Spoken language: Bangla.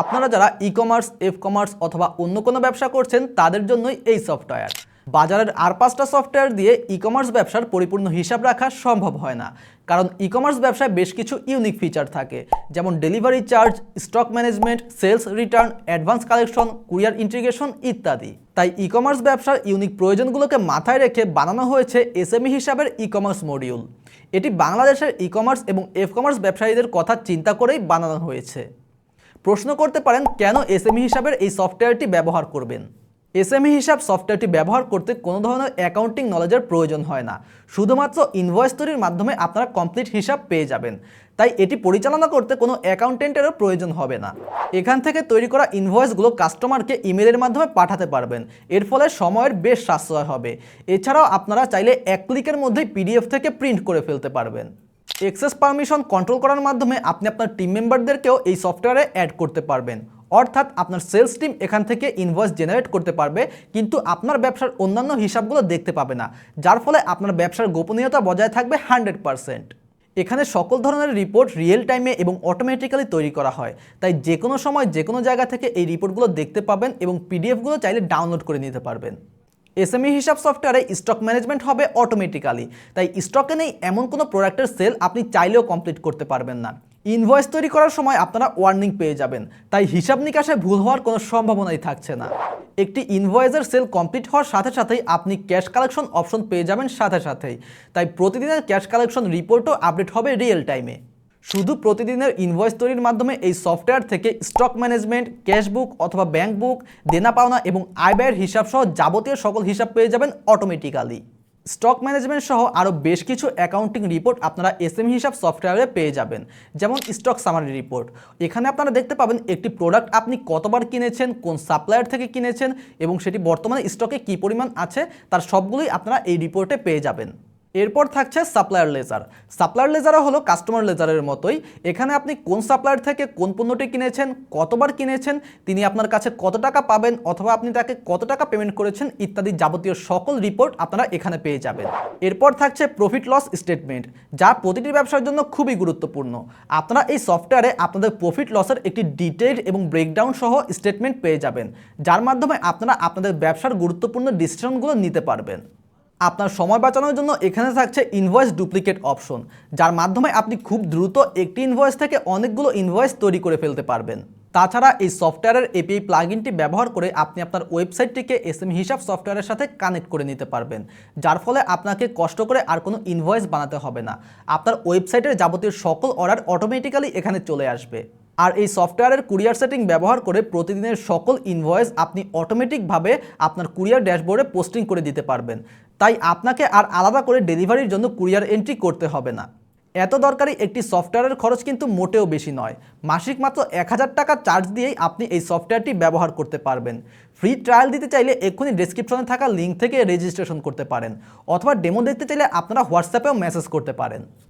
আপনারা যারা ই কমার্স এফ কমার্স অথবা অন্য কোনো ব্যবসা করছেন, তাদের জন্যই এই সফটওয়্যার বাজারের আর পাঁচটা সফটওয়্যার দিয়ে ই কমার্স ব্যবসার পরিপূর্ণ হিসাব রাখা সম্ভব হয় না। কারণ ই কমার্স ব্যবসায় বেশ কিছু ইউনিক ফিচার থাকে, যেমন delivery charge stock management sales return advance collection courier integration ইত্যাদি। তাই ই কমার্স ব্যবসার ইউনিক প্রয়োজনগুলোকে মাথায় রেখে বানানো হয়েছে এসএমই হিসাবের ই কমার্স মডিউল এটি বাংলাদেশের ই কমার্স এবং এফ কমার্স ব্যবসায়ীদের কথা চিন্তা করেই বানানো হয়েছে। প্রশ্ন করতে পারেন, কেন এসএমই হিসাবের এই সফটওয়্যারটি ব্যবহার করবেন? এসএমই হিসাব সফটওয়্যারটি ব্যবহার করতে কোনো ধরনের অ্যাকাউন্টিং নলেজের প্রয়োজন হয় না। শুধুমাত্র ইনভয়েস তৈরির মাধ্যমে আপনারা কমপ্লিট হিসাব পেয়ে যাবেন। তাই এটি পরিচালনা করতে কোনো অ্যাকাউন্টেন্টেরও প্রয়োজন হবে না। এখান থেকে তৈরি করা ইনভয়েসগুলো কাস্টমারকে ইমেলের মাধ্যমে পাঠাতে পারবেন। এর ফলে সময়ের বেশ সাশ্রয় হবে। এছাড়াও আপনারা চাইলে এক ক্লিকের মধ্যেই পিডিএফ থেকে প্রিন্ট করে ফেলতে পারবেন। এক্সেস পারমিশন কন্ট্রোল করার মাধ্যমে আপনি আপনার টিম মেম্বারদেরকেও এই সফটওয়্যারে অ্যাড করতে পারবেন। অর্থাৎ আপনার সেলস টিম এখান থেকে ইনভয়েস জেনারেট করতে পারবে, কিন্তু আপনার ব্যবসার অন্যান্য হিসাবগুলো দেখতে পাবে না, যার ফলে আপনার ব্যবসার গোপনীয়তা বজায় থাকবে হান্ড্রেড পারসেন্ট এখানে সকল ধরনের রিপোর্ট রিয়েল টাইমে এবং অটোমেটিক্যালি তৈরি করা হয়। তাই যে কোনো সময় যে কোনো জায়গা থেকে এই রিপোর্টগুলো দেখতে পাবেন এবং পিডিএফগুলো চাইলে ডাউনলোড করে নিতে পারবেন। এসএমই হিসাব সফটওয়্যারে স্টক ম্যানেজমেন্ট হবে অটোমেটিক্যালি তাই স্টকে নেই এমন কোনো প্রোডাক্টের সেল আপনি চাইলেও কমপ্লিট করতে পারবেন না। ইনভয়েস তৈরি করার সময় আপনারা ওয়ার্নিং পেয়ে যাবেন। তাই হিসাব নিকাশে ভুল হওয়ার কোনো সম্ভাবনাই থাকছে না। একটি ইনভয়েসের সেল কমপ্লিট হওয়ার সাথে সাথেই আপনি ক্যাশ কালেকশন অপশন পেয়ে যাবেন সাথে সাথেই। তাই প্রতিদিনের ক্যাশ কালেকশন রিপোর্টও আপডেট হবে রিয়েল টাইমে শুধু প্রতিদিনের ইনভয়েস তৈরির মাধ্যমে এই সফটওয়্যার থেকে স্টক ম্যানেজমেন্ট ক্যাশ বুক অথবা ব্যাংক বুক দেনা পাওনা এবং আয় ব্যয়ের হিসাব সহ যাবতীয় সকল হিসাব পেয়ে যাবেন অটোমেটিক্যালি স্টক ম্যানেজমেন্ট সহ আরও বেশ কিছু অ্যাকাউন্টিং রিপোর্ট আপনারা এসএম হিসাব সফটওয়্যারে পেয়ে যাবেন, যেমন স্টক সামারি রিপোর্ট এখানে আপনারা দেখতে পাবেন একটি প্রোডাক্ট আপনি কতবার কিনেছেন, কোন সাপ্লায়ার থেকে কিনেছেন এবং সেটি বর্তমানে স্টকে কী পরিমাণ আছে, তার সবগুলোই আপনারা এই রিপোর্টে পেয়ে যাবেন। এরপর থাকছে সাপ্লায়ার লেজার। সাপ্লায়ার লেজারও হলো কাস্টমার লেজারের মতোই। এখানে আপনি কোন সাপ্লায়ার থেকে কোন পণ্যটি কিনেছেন, কতবার কিনেছেন, তিনি আপনার কাছে কত টাকা পাবেন অথবা আপনি তাকে কত টাকা পেমেন্ট করেছেন ইত্যাদি যাবতীয় সকল রিপোর্ট আপনারা এখানে পেয়ে যাবেন। এরপর থাকছে প্রফিট লস স্টেটমেন্ট যা প্রতিটি ব্যবসার জন্য খুবই গুরুত্বপূর্ণ। আপনারা এই সফটওয়্যারে আপনাদের প্রফিট লসের একটি ডিটেইলড এবং ব্রেকডাউন সহ স্টেটমেন্ট পেয়ে যাবেন, যার মাধ্যমে আপনারা আপনাদের ব্যবসার গুরুত্বপূর্ণ ডিসিশনগুলো নিতে পারবেন। আপনার সময় বাঁচানোর জন্য এখানে থাকছে ইনভয়েস ডুপ্লিকেট অপশন যার মাধ্যমে আপনি খুব দ্রুত একটি ইনভয়েস থেকে অনেকগুলো ইনভয়েস তৈরি করে ফেলতে পারবেন। তাছাড়া এই সফটওয়্যারের এপিআই প্লাগইনটি ব্যবহার করে আপনি আপনার ওয়েবসাইটটিকে এসএম হিসাব সফটওয়্যারের সাথে কানেক্ট করে নিতে পারবেন, যার ফলে আপনাকে কষ্ট করে আর কোনো ইনভয়েস বানাতে হবে না। আপনার ওয়েবসাইটের যাবতীয় সকল অর্ডার অটোমেটিক্যালি এখানে চলে আসবে। আর এই সফটওয়্যারের কুরিয়ার সেটিং ব্যবহার করে প্রতিদিনের সকল ইনভয়েস আপনি অটোমেটিকভাবে আপনার কুরিয়ার ড্যাশবোর্ডে পোস্টিং করে দিতে পারবেন। তাই আপনাকে আর আলাদা করে ডেলিভারির জন্য কুরিয়ার এন্ট্রি করতে হবে না। এত দরকারি একটি সফটওয়্যারের খরচ কিন্তু মোটেও বেশি নয়। মাসিক মাত্র এক হাজার টাকা চার্জ দিয়েই আপনি এই সফটওয়্যারটি ব্যবহার করতে পারবেন। ফ্রি ট্রায়াল দিতে চাইলে এক্ষুনি ডেসক্রিপশনে থাকা লিঙ্ক থেকে রেজিস্ট্রেশন করতে পারেন, অথবা ডেমো দেখতে চাইলে আপনারা হোয়াটসঅ্যাপেও মেসেজ করতে পারেন।